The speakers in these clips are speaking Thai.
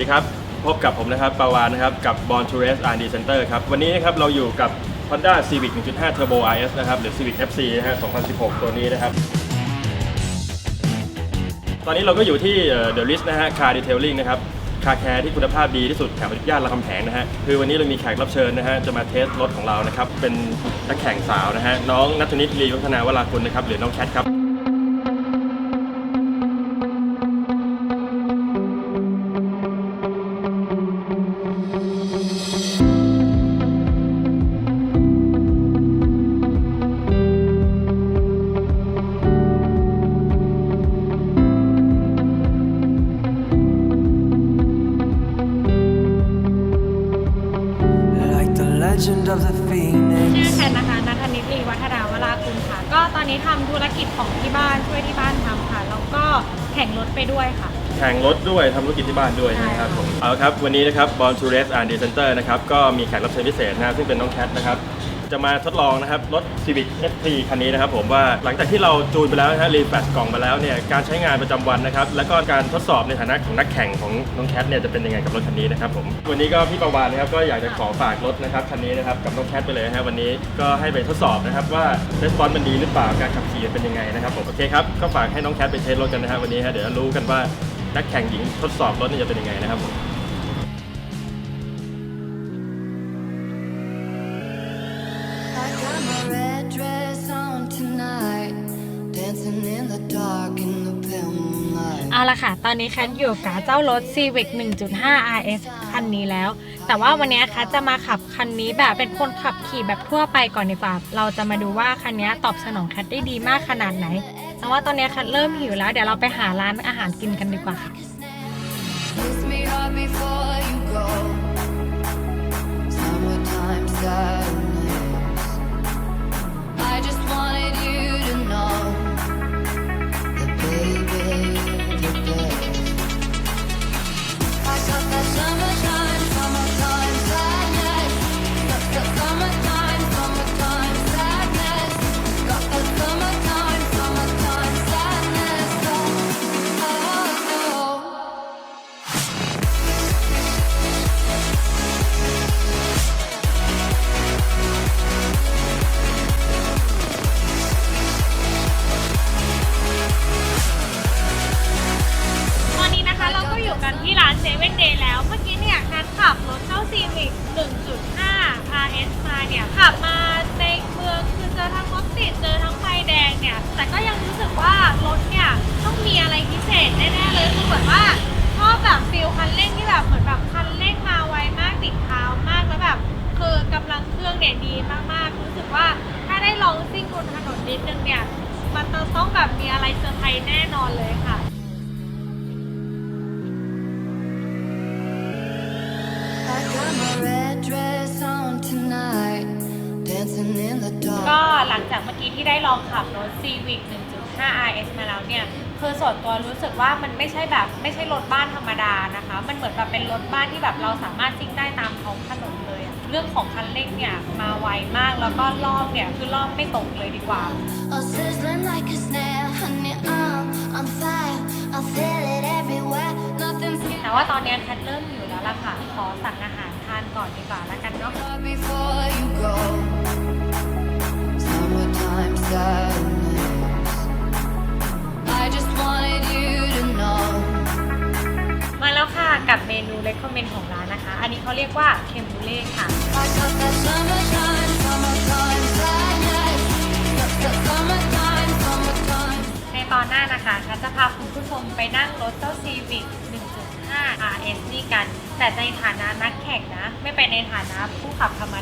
วัสดีครับ พบกับผมนะครับปาวานนะครับ กับ Born to Race R&D Center ครับ วันนี้นะครับเราอยู่กับ Honda Civic 1.5 Turbo RS นะครับ หรือ Civic FC นะฮะ 2016 ตัวนี้นะครับ ตอนนี้เราก็อยู่ที่เอ่อ The List นะฮะ Car Detailing นะครับ คาแคร์ที่คุณภาพดีที่สุดแถวย่านรามคำแหงนะฮะ คือวันนี้เรามีแขกรับเชิญนะฮะ จะมาเทสรถของเรานะครับ เป็นนักแข่งสาวนะฮะ น้องนัทนิตลีวัฒนาวรากุลนะครับ หรือน้องแคทครับ legend of the phoenix. ชื่อแคนนะคะนัทนิตลีวัฒนาวราคุณค่ะ ก็ตอนนี้ทำธุรกิจของที่บ้านช่วยที่บ้านทำค่ะ แล้วก็แข่งรถไปด้วยค่ะ แข่งรถด้วยทำธุรกิจที่บ้านด้วยนะครับผมเอาละครับ วันนี้นะครับ Born to Race R&D Center นะครับ ก็มีแขกรับเชิญพิเศษนะครับซึ่งเป็นน้องแคทนะครับ จะมาทดลองนะครับรถ Civic FT คันนี้นะครับผมว่าหลังจากที่เราจูนไปแล้วนะฮะรีแฟชกล่องมาแล้วเนี่ยการใช้งานประจำวันนะครับแล้วก็การทดสอบในฐานะของนักแข่งของน้องแคทเนี่ยจะเป็นยังไงกับรถคันนี้นะครับผมวันนี้ก็พี่ประวานนะครับก็อยากจะขอฝากรถนะครับคันนี้นะครับกับน้องแคทไปเลยนะฮะวันนี้ก็ให้ไปทดสอบนะครับว่าレスปอนมันดีหรือเปล่าการขับขี่เป็นยังไงนะครับผมโอเคครับก็ฝากให้น้องแคทไปเทสรถกันนะฮะวันนี้ฮะเดี๋ยวรู้กันว่านักแข่งหญิงทดสอบรถเนี่ยจะเป็นยังไงนะครับผม เอาละค่ะ ตอนนี้แคทอยู่กับเจ้ารถ Civic 1.5 RS คันนี้แล้ว แต่ว่าวันนี้แคทจะมาขับคันนี้แบบเป็นคนขับขี่แบบทั่วไปก่อนดีกว่า เราจะมาดูว่าคันนี้ตอบสนองแคทได้ดีมากขนาดไหน แต่ว่าตอนนี้แคทเริ่มหิวแล้ว เดี๋ยวเราไปหาร้านอาหารกินกันดีกว่าค่ะ Kiss me hard before you go. Summertime sadness. คันเร่งที่แบบเหมือนแบบคันเร่งมาไวมากติดเท้ามากแล้วแบบ คือกำลังเครื่องเนี่ยดีมากๆรู้สึกว่าถ้าได้ลองซิ่งบนถนนนิดนึงเนี่ย มันจะต้องแบบมีอะไรเซอร์ไพรส์แน่นอนเลยค่ะ I got my red dress on tonight, ก็ dark. หลังจากเมื่อกี้ที่ได้ลองขับรถ Civic 1.5 RS มาแล้วเนี่ย คือส่วนตัวรู้สึกว่ามันไม่ใช่แบบไม่ใช่รถบ้านธรรมดานะคะ มันเหมือนแบบเป็นรถบ้านที่แบบเราสามารถซิ่งได้ตามท้องถนนเลยอะเรื่องของคันเร่งเนี่ย มาไวมากแล้วก็รอบเนี่ย คือรอบไม่ตกเลยดีกว่า Oh, sizzling like a snare, honey, I'm on fire. I feel it everywhere. Nothing's แต่ว่าตอนเนี้ยแคทเริ่มอยู่แล้วล่ะค่ะ ขอสั่งอาหารทานก่อนดีกว่าแล้วกันเนาะ มาแล้วค่ะกับเมนู recommend ของร้านนะคะ อันนี้เขาเรียกว่าเคมบูเล่ค่ะ I got that summertime, summertime sadness. Got that summertime, summertime. ในตอนหน้านะคะฉันจะพาคุณผู้ชมไปนั่งรถเจ้า Civic 1.5 RS นี่กัน แต่ในฐานะนักแข่งนะ ไม่เป็นในฐานะผู้ขับธรรม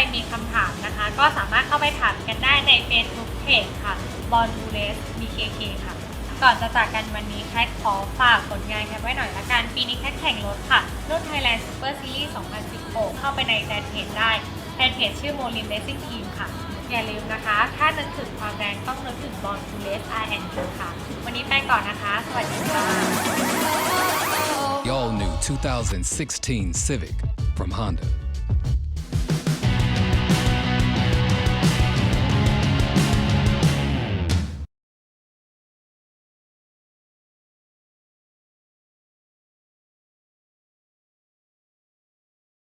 รมีคำถามนะคะ ก็สามารถเข้าไปถามกันได้ใน Facebook Page ค่ะ b o n u r e s BKK ค่ะ ก่อนจะจากกันวันนี้แคทขอฝากผลงานแคทไว้หน่อยละกัน ปีนี้แคทแข่งรถค่ะ รุ่น Thailand Super Series 2016 เข้าไปในแฟนเพจได้แฟนเพจชื่อ m o l i n Racing Team ค่ะ อย่าลืมนะคะ ถ้านึกถึงความแรงต้องนึกถึงบอลทูเลส R&D ค่ะ วันนี้ไปก่อนนะคะ สวัสดีค่ะ The all new 2016 Civic from Honda.